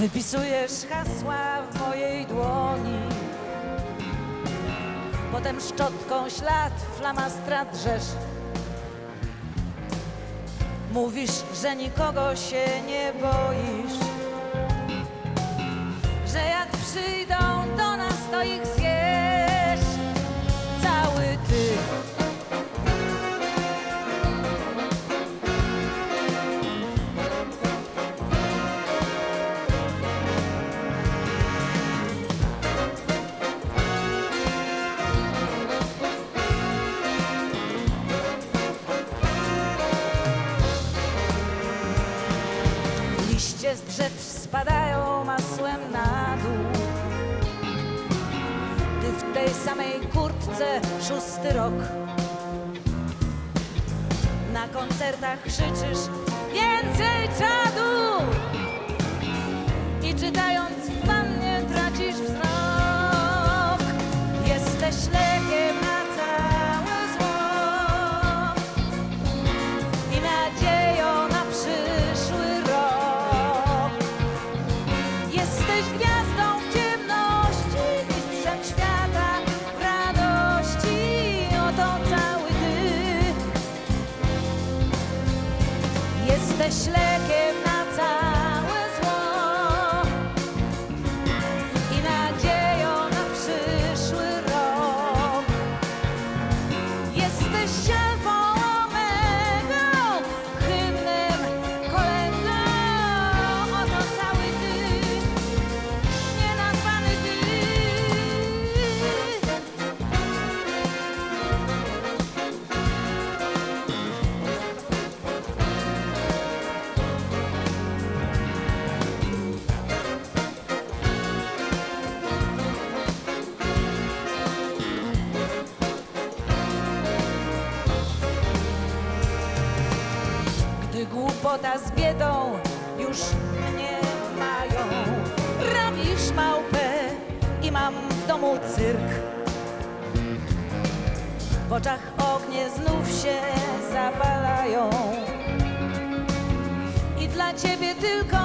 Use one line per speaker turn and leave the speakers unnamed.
Wypisujesz hasła w mojej dłoni. Potem szczotką ślad flamastra drzesz. Mówisz, że nikogo się nie boisz Liście z drzew spadają masłem na dół. Ty w tej samej kurtce szósty rok. Na koncertach krzyczysz więcej czadu! I czytając myślę Gdy głupota z biedą już mnie mają. Robisz małpę i mam w domu cyrk. W oczach ognie znów się zapalają. I dla ciebie tylko